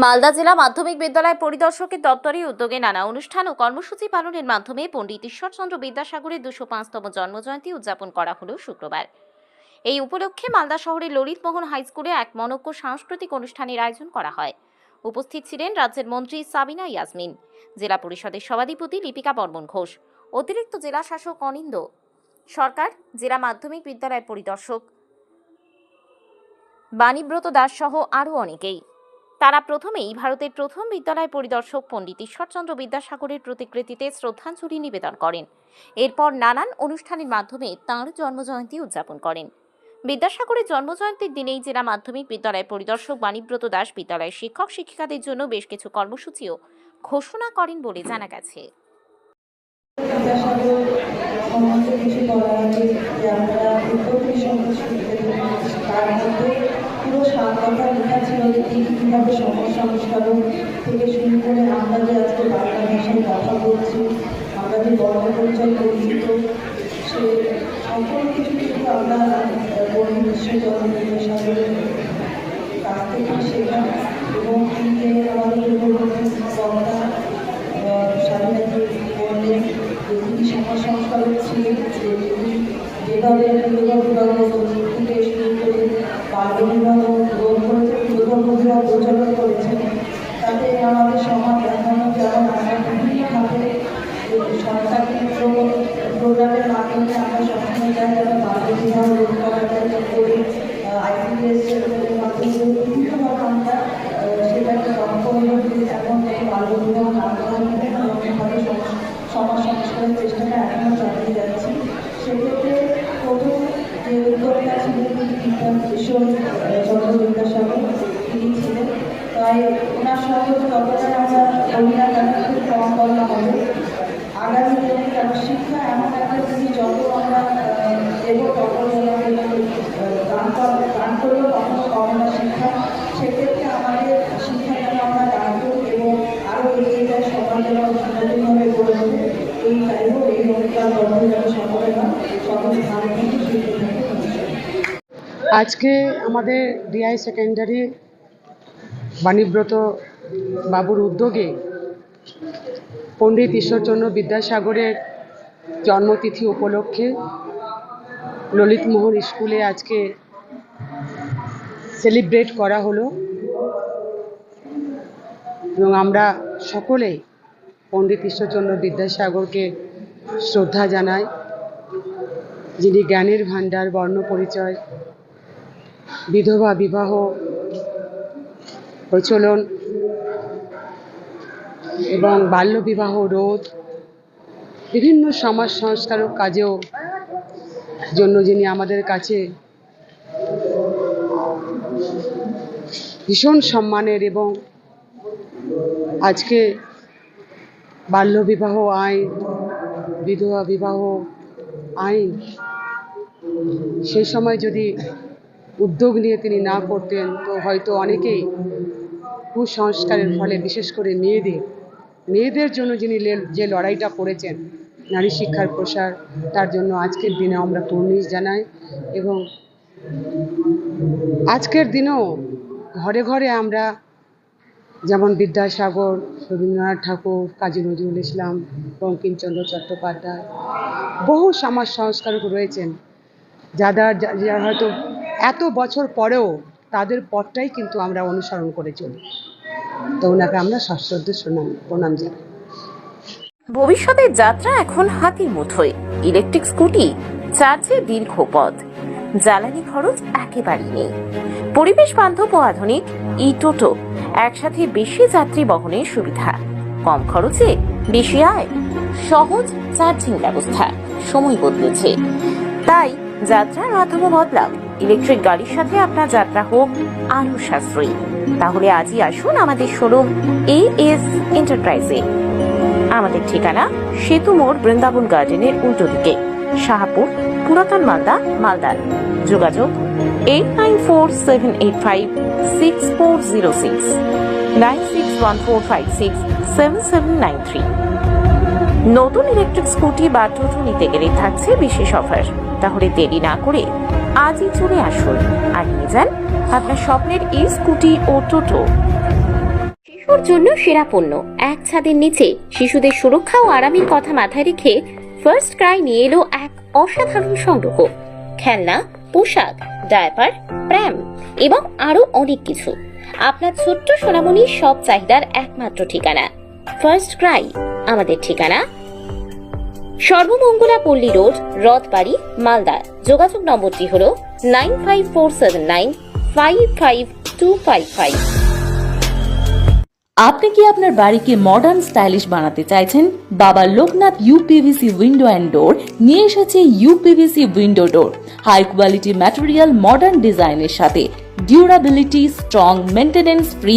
মালদা জেলা মাধ্যমিক বিদ্যালয় পরিদর্শকের দপ্তরের উদ্যোগে নানা অনুষ্ঠান ও কর্মসূচি পালনের মাধ্যমে পণ্ডিত ঈশ্বরচন্দ্র বিদ্যাসাগরের দুশো পাঁচতম জন্মজয়ন্তী উদযাপন করা হলো শুক্রবার। এই উপলক্ষে মালদা শহরের ললিতমোহন হাই স্কুলে এক মনজ্ঞ সাংস্কৃতিক অনুষ্ঠানের আয়োজন করা হয়। উপস্থিত ছিলেন রাজ্যের মন্ত্রী সাবিনা ইয়াসমিন, জেলা পরিষদের সভাধিপতি লিপিকা বর্মন ঘোষ, অতিরিক্ত জেলা শাসক অনিন্দ, সরকার, জেলা মাধ্যমিক বিদ্যালয় পরিদর্শক বাণীব্রত দাস সহ আরও অনেকেই। তারা প্রথমেই ভারতের প্রথম বিদ্যালয় পরিদর্শক পণ্ডিত ঈশ্বরচন্দ্র বিদ্যাসাগরের প্রতিকৃতিতে শ্রদ্ধাঞ্জলি নিবেদন করেন। এরপর নানান অনুষ্ঠানের মাধ্যমে তাঁর জন্মজয়ন্তী উদযাপন করেন। বিদ্যাসাগরের জন্মজয়ন্তীর দিনেই জেলা মাধ্যমিক বিদ্যালয় পরিদর্শক বাণীব্রত দাস বিদ্যালয়ের শিক্ষক শিক্ষিকাদের জন্য বেশ কিছু কর্মসূচিও ঘোষণা করেন বলে জানা গেছে। সাত কথা লেখা ছিল যে এই কীভাবে সমাজ সংস্কারক থেকে শুরু করে আমরা যে আজকে বাংলা ভাষায় কথা বলছি, আমরা যে বর্ণ পরিচয় পরিচিত সে সকল কিছু কিন্তু আমরা বলি বিশ্বচন্দ্র বিদ্যাসাগরের কাছ থেকে শেখা এবং তিনি আমাদের বক্তা স্বাধীনতা বললেন সমাজ সংস্কারক ছিলেন যেভাবে থেকে শুরু করে বাল্য বিধবা বিবাহ করেছেন। তাতে আমাদের সমাজ এখনও যেমন আমরা বিভিন্নভাবে সরকারি প্রোগ্রামের মাধ্যমে আমরা সবসময় চাই যেন বাল্য বিবাহ রোধ করা। করে আইসিডিএস মাধ্যমে বিভিন্নভাবে আমরা সেটাকে লক্ষ্য হয়ে এখন বাল্য বিবাহ না করা বিভিন্ন সমাজ সংস্কারের চেষ্টাটা এখনও চালিয়ে যাচ্ছি। সেক্ষেত্রে প্রথম যে উদ্যোগটা বিদ্যা ঈশ্বর চন্দ্র তাই ওনার সঙ্গে আমরা আগামী দিনে শিক্ষা এমন একটা জিনিস যত আমরা দান কখনো কম না শিক্ষা। সেক্ষেত্রে আমাদের শিক্ষা যেন আমরা এবং আরও এগিয়ে যায় যেন গড়ে ওঠে এই চাইব এই যেন সকলে না। সকলে আজকে আমাদের ডিআই সেকেন্ডারি বাণীব্রত বাবুর উদ্যোগে পণ্ডিত ঈশ্বরচন্দ্র বিদ্যাসাগরের জন্মতিথি উপলক্ষে ললিতমোহন স্কুলে আজকে সেলিব্রেট করা হলো। এবং আমরা সকলেই পণ্ডিত ঈশ্বরচন্দ্র বিদ্যাসাগরকে শ্রদ্ধা জানাই, যিনি জ্ঞানের ভাণ্ডার, বর্ণ পরিচয়, বিধবা, বিবাহ প্রচলন এবং বাল্যবিবাহ রোধ, বিভিন্ন সমাজ সংস্কারক কাজেও জন্য যিনি আমাদের কাছে ভীষণ সম্মানের এবং আজকে বাল্যবিবাহ আইন, বিধবা বিবাহ আইন, সেই সময় যদি উদ্যোগ নিয়ে তিনি না করতেন, তো হয়তো অনেকেই কুসংস্কারের ফলে, বিশেষ করে মেয়েদের। মেয়েদের জন্য যিনি যে লড়াইটা করেছেন, নারী শিক্ষার প্রসার, তার জন্য আজকের দিনে আমরা কুর্নিশ জানাই এবং আজকের দিনেও ঘরে ঘরে আমরা যেমন বিদ্যাসাগর, রবীন্দ্রনাথ ঠাকুর, কাজী নজরুল ইসলাম, বঙ্কিমচন্দ্র চট্টোপাধ্যায়, বহু সমাজ সংস্কারক রয়েছেন। যারা যা- যারা হয়তো এত বছর পরেও তাদের পথটাই কিন্তু আমরা অনুসরণ করে চলি। তো ওনাকে আমরা সশ্রদ্ধ প্রণাম প্রণাম জানাই। ভবিষ্যতের যাত্রা এখন হাতির মুঠোয় ইলেকট্রিক স্কুটি চার্জে দীর্ঘ পথ। জ্বালানি খরচ একেবারেই নেই। পরিবেশ বান্ধব ও আধুনিক, ই টোটো একসাথে বেশি যাত্রী বহনের সুবিধা। কম খরচে বেশি আয়। সহজ চার্জিং ব্যবস্থা। সময় বদলেছে। তাই যাত্রার মাধ্যমে বদলাও। ইলেকট্রিক গাড়ির সাথে আপনার যাত্রা হোক আরও সাশ্রয়ী। তাহলে আজই আসুন আমাদের শোরুম এ এস এন্টারপ্রাইজে আমাদের ঠিকানা সেতু মোড় বৃন্দাবন গার্ডেনের উল্টো দিকে, শাহপুর, পুরাতন মালদা মালদার যোগাযোগ eight nine four seven eight five six four zero six nine six one four five six seven seven nine three নতুন ইলেকট্রিক স্কুটি বা টোটো নিতে গেলে থাকছে বিশেষ অফার। তাহলে দেরি না করে আজই চলে আসুন। আর নিয়ে যান আপনার স্বপ্নের এই স্কুটি ও টোটো। শিশুর জন্য সেরা পণ্য। এক ছাদের নিচে শিশুদের সুরক্ষা ও আরামের কথা মাথায় রেখে ফার্স্ট ক্রাই নিয়ে এলো এক অসাধারণ সংগ্রহ। খেলনা, পোশাক ডায়াপার প্র্যাম এবং আরও অনেক কিছু। আপনার ছোট্ট সোনামণির সব চাহিদার একমাত্র ঠিকানা। ফার্স্ট ক্রাই আমাদের ঠিকানা সর্বমঙ্গলা পল্লী রোড, রথবাড়ি, মালদা। যোগাযোগ নম্বরটি হল nine five four seven nine five five two five five. আপনি কি আপনার বাড়িকে মডার্ন স্টাইলিশ বানাতে চাইছেন? Baba Loknath UPVC window and door নিয়ে এসেছে UPVC window door high quality material modern ডিজাইনের সাথে। Durability strong maintenance free